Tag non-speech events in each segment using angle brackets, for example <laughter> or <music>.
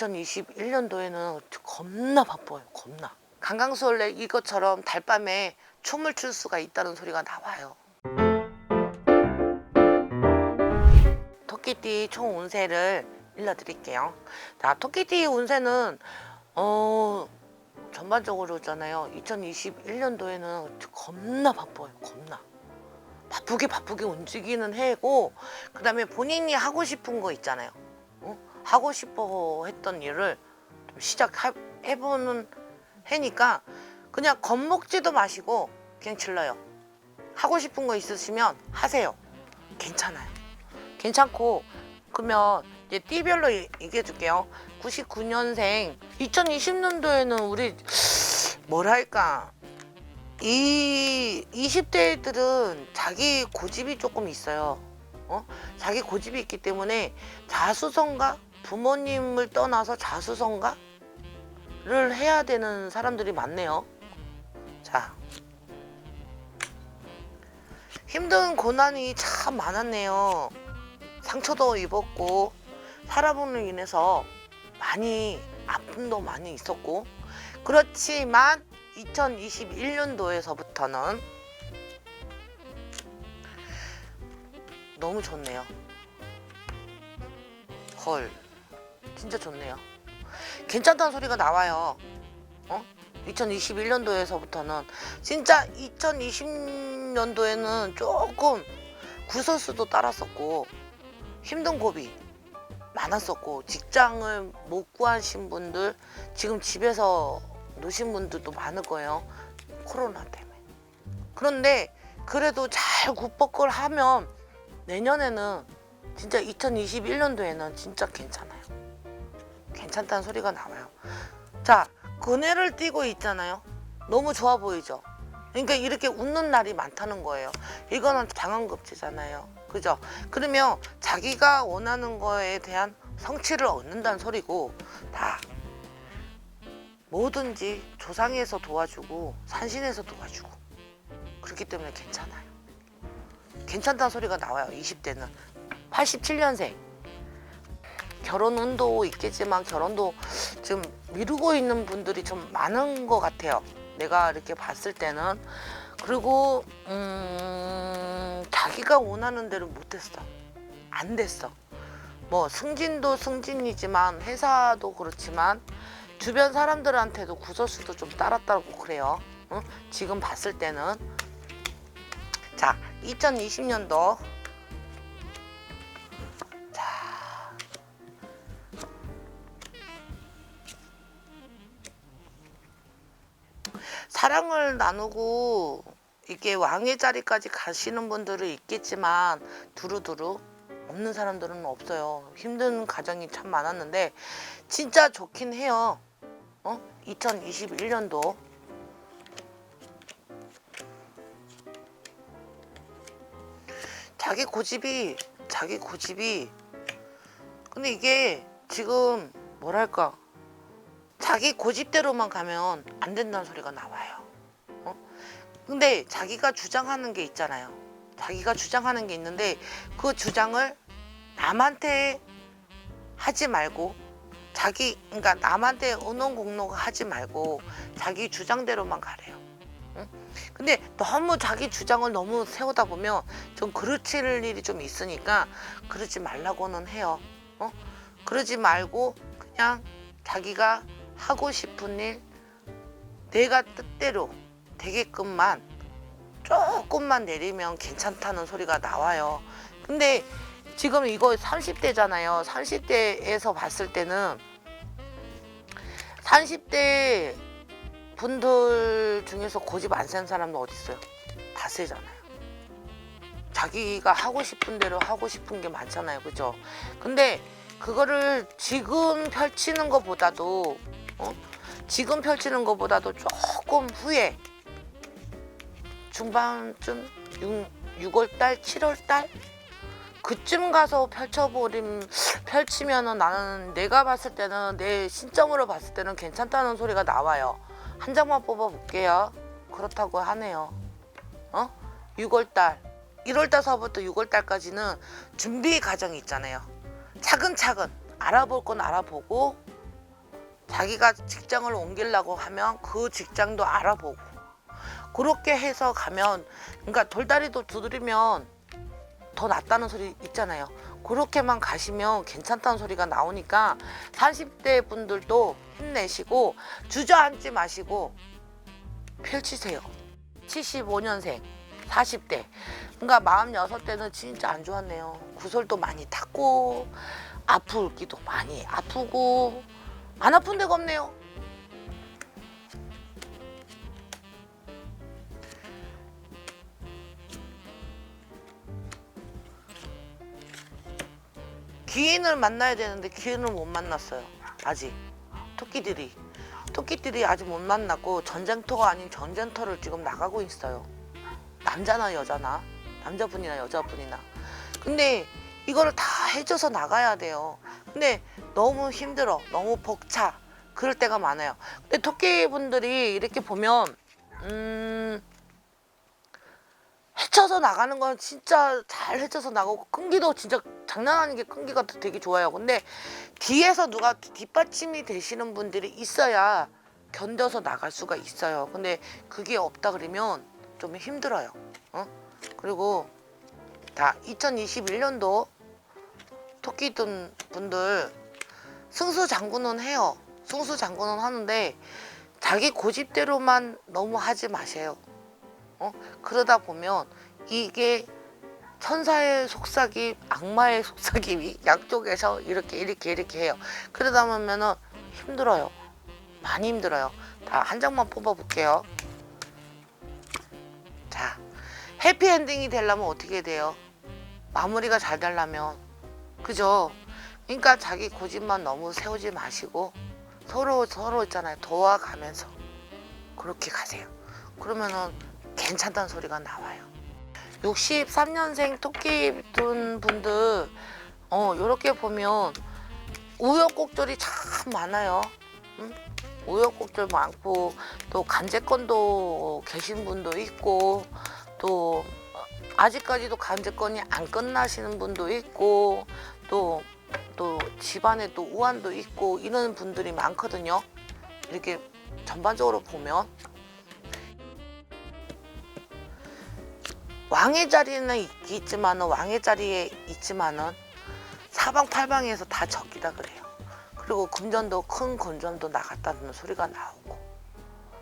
2021년도에는 겁나 바빠요. 겁나. 강강수월래 이것처럼 달밤에 춤을 출 수가 있다는 소리가 나와요. 토끼띠 총 운세를 일러드릴게요. 자, 토끼띠 운세는 어 전반적으로잖아요. 2021년도에는 겁나 바빠요. 겁나. 바쁘게 바쁘게 움직이는 해고 그다음에 본인이 하고 싶은 거 있잖아요. 어? 하고 싶어 했던 일을 좀 시작해보는 해니까 그냥 겁먹지도 마시고 그냥 질러요. 하고 싶은 거 있으시면 하세요. 괜찮아요. 괜찮고 그러면 이제 띠별로 얘- 얘기해 줄게요. 99년생 2020년도에는 우리 뭐랄까 이 20대들은 자기 고집이 조금 있어요. 어? 자기 고집이 있기 때문에 자수성가 부모님을 떠나서 자수성가를 해야 되는 사람들이 많네요. 자. 힘든 고난이 참 많았네요. 상처도 입었고 사람으로 인해서 많이 아픔도 많이 있었고 그렇지만 2021년도에서부터는 너무 좋네요. 헐, 진짜 좋네요. 괜찮다는 소리가 나와요. 어? 2021년도에서부터는 진짜 2020년도에는 조금 구설수도 따랐었고 힘든 고비 많았었고 직장을 못 구하신 분들 지금 집에서 노신 분들도 많을 거예요. 코로나 때문에. 그런데 그래도 잘 굿버클 하면 내년에는 진짜 2021년도에는 진짜 괜찮아요. 괜찮다는 소리가 나와요. 자, 그네를 띄고 있잖아요. 너무 좋아 보이죠? 그러니까 이렇게 웃는 날이 많다는 거예요. 이거는 장원급제잖아요. 그죠? 그러면 자기가 원하는 거에 대한 성취를 얻는다는 소리고 다 뭐든지 조상에서 도와주고 산신에서 도와주고 그렇기 때문에 괜찮아요. 괜찮다는 소리가 나와요. 20대는 87년생 결혼 운도 있겠지만 결혼도 지금 미루고 있는 분들이 좀 많은 것 같아요. 내가 이렇게 봤을 때는 그리고 음, 자기가 원하는 대로 못했어. 안 됐어. 뭐 승진도 승진이지만 회사도 그렇지만 주변 사람들한테도 구설수도 좀 따랐다고 그래요. 응? 지금 봤을 때는 자 2020년도 사랑을 나누고 이게 왕의 자리까지 가시는 분들은 있겠지만 두루두루 없는 사람들은 없어요. 힘든 가정이 참 많았는데 진짜 좋긴 해요. 어? 2021년도 자기 고집이 자기 고집이 근데 이게 지금 뭐랄까 자기 고집대로만 가면 안 된다는 소리가 나와요. 어? 근데 자기가 주장하는 게 있잖아요. 자기가 주장하는 게 있는데 그 주장을 남한테 하지 말고 자기 그러니까 남한테 의논공로 하지 말고 자기 주장대로만 가래요. 응? 근데 너무 자기 주장을 너무 세우다 보면 좀 그르칠 일이 좀 있으니까 그러지 말라고는 해요. 어? 그러지 말고 그냥 자기가 하고 싶은 일 내가 뜻대로 되게끔만 조금만 내리면 괜찮다는 소리가 나와요. 근데 지금 이거 30대잖아요. 30대에서 봤을 때는 30대 분들 중에서 고집 안 센 사람은 어디 있어요? 다 세잖아요. 자기가 하고 싶은 대로 하고 싶은 게 많잖아요. 그죠? 근데 그거를 지금 펼치는 것보다도 어? 지금 펼치는 것보다도 조금 후에 중반쯤 6, 월달 7월달 그쯤 가서 펼쳐버림 펼치면은 나는 내가 봤을 때는 내 신점으로 봤을 때는 괜찮다는 소리가 나와요. 한 장만 뽑아 볼게요. 그렇다고 하네요. 어? 6월달 1월달서부터 6월달까지는 준비 과정이 있잖아요. 차근차근 알아볼 건 알아보고 자기가 직장을 옮기려고 하면 그 직장도 알아보고 그렇게 해서 가면 그러니까 돌다리도 두드리면 더 낫다는 소리 있잖아요. 그렇게만 가시면 괜찮다는 소리가 나오니까 40대 분들도 힘내시고 주저앉지 마시고 펼치세요. 75년생 40대 그러니까 46대는 진짜 안 좋았네요. 구설도 많이 탔고 아프기도 많이 아프고 안 아픈 데가 없네요. 귀인을 만나야 되는데 귀인을 못 만났어요. 아직 토끼들이 토끼들이 아직 못 만났고 전쟁터가 아닌 전쟁터를 지금 나가고 있어요. 남자나 여자나 남자분이나 여자분이나 근데 이거를 다 해줘서 나가야 돼요. 근데 너무 힘들어, 너무 벅차. 그럴 때가 많아요. 근데 토끼 분들이 이렇게 보면 음. 헤쳐서 나가는 건 진짜 잘 헤쳐서 나가고 끈기도 진짜 장난 아니게 끈기가 되게 좋아요. 근데 뒤에서 누가 뒷받침이 되시는 분들이 있어야 견뎌서 나갈 수가 있어요. 근데 그게 없다 그러면 좀 힘들어요. 어? 그리고 다 2021년도 토끼든 분들 승수장구는 해요. 승수장구는 하는데 자기 고집대로만 너무 하지 마세요. 어? 그러다 보면 이게 천사의 속삭임, 악마의 <laughs> 속삭임이 양쪽에서 이렇게 이렇게 이렇게 해요. 그러다 보면은 힘들어요. 많이 힘들어요. 다 한 장만 뽑아 볼게요. 자, 해피엔딩이 되려면 어떻게 돼요? 마무리가 잘 되려면 그죠? 그러니까 자기 고집만 너무 세우지 마시고 서로 서로 있잖아요. 도와가면서 그렇게 가세요. 그러면은 괜찮다는 소리가 나와요. 63년생 토끼 둔 분들 어 이렇게 보면 우여곡절이 참 많아요. 응? 우여곡절 많고 또 간제권도 계신 분도 있고 또 아직까지도 간제권이 안 끝나시는 분도 있고 또 또 집안에 또 우환도 있고 이런 분들이 많거든요. 이렇게 전반적으로 보면 왕의 자리는 있- 있지만은 왕의 자리에 있지만은 사방팔방에서 다 적기다 그래요. 그리고 금전도 큰 금전도 나갔다는 소리가 나오고.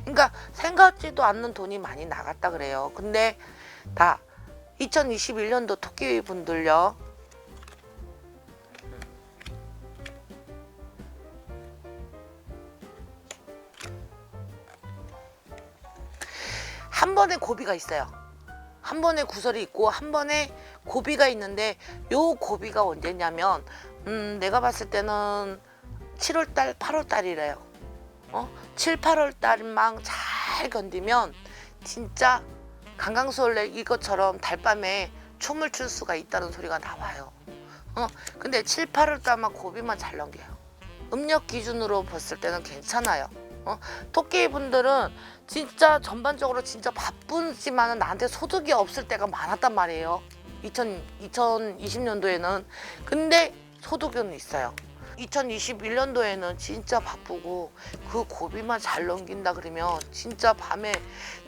그러니까 생각지도 않는 돈이 많이 나갔다 그래요. 근데 다 2021년도 토끼 분들요. 한 번에 고비가 있어요. 한 번에 구설이 있고 한 번에 고비가 있는데 요 고비가 언제냐면 음 내가 봤을 때는 7월 달, 8월 달이래요. 어? 7, 8월 달만 잘 견디면 진짜 강강수월래 이것처럼 달밤에 춤을 출 수가 있다는 소리가 나와요. 어? 근데 7, 8월 달만 고비만 잘 넘겨요. 음력 기준으로 봤을 때는 괜찮아요. 어? 토끼 분들은 진짜 전반적으로 진짜 바쁘지만은 나한테 소득이 없을 때가 많았단 말이에요. 2000, 2020년도에는. 근데 소득은 있어요. 2021년도에는 진짜 바쁘고 그 고비만 잘 넘긴다 그러면 진짜 밤에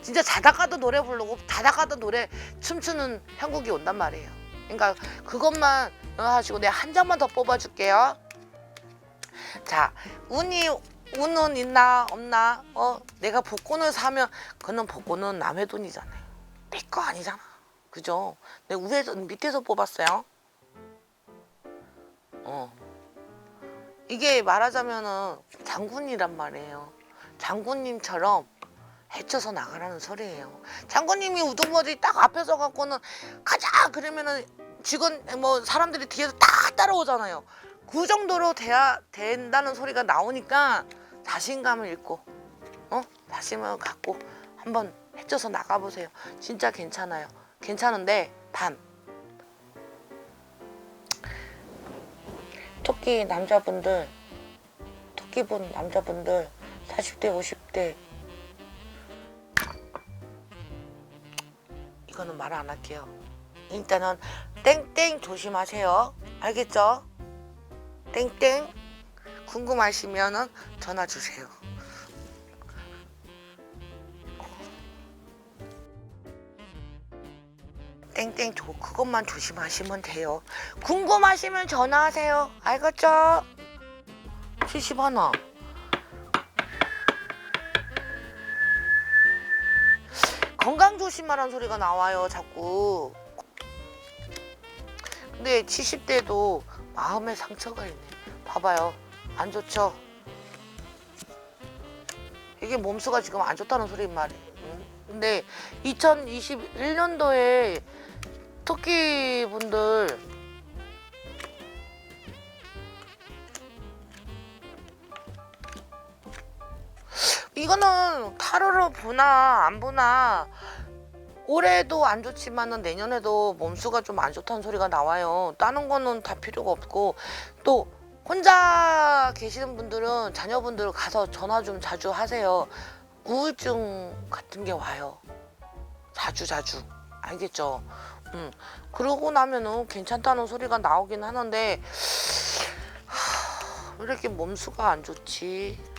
진짜 자다가도 노래 부르고 자다가도 노래 춤추는 형국이 온단 말이에요. 그러니까 그것만 하시고 내가 한 장만 더 뽑아줄게요. 자, 운이 운은 있나 없나? 어, 내가 복권을 사면 그는 복권은 남의 돈이잖아요. 내 거 아니잖아. 그죠? 내가 위에서 밑에서 뽑았어요. 어. 이게 말하자면은 장군이란 말이에요. 장군님처럼 헤쳐서 나가라는 소리예요. 장군님이 우두머리 딱 앞에 서 갖고는 가자 그러면은 직원 뭐 사람들이 뒤에서 다 따라오잖아요. 그 정도로 돼야 된다는 소리가 나오니까 자신감을 잃고 어 자신을 갖고 한번 헤쳐서 나가보세요. 진짜 괜찮아요. 괜찮은데 단 토끼 남자분들 토끼분 남자분들 40대 50대 이거는 말 안 할게요. 일단은 땡땡 조심하세요. 알겠죠? 땡땡 궁금하시면은 전화 주세요. 땡땡 조 그것만 조심하시면 돼요. 궁금하시면 전화하세요. 알겠죠? 70 하나. 건강 조심하라는 소리가 나와요, 자꾸. 근데 70대도 마음에 상처가 있네. 봐봐요. 안 좋죠? 이게 몸수가 지금 안 좋다는 소린 말이에요. 응? 근데 2021년도에 토끼 분들 이거는 타로로 보나 안 보나 올해도 안 좋지만은 내년에도 몸수가 좀 안 좋다는 소리가 나와요. 다른 거는 다 필요가 없고 또 혼자 계시는 분들은 자녀분들 가서 전화 좀 자주 하세요. 우울증 같은 게 와요. 자주 자주 알겠죠? 음 그러고 나면은 괜찮다는 소리가 나오긴 하는데 하, 왜 이렇게 몸수가 안 좋지?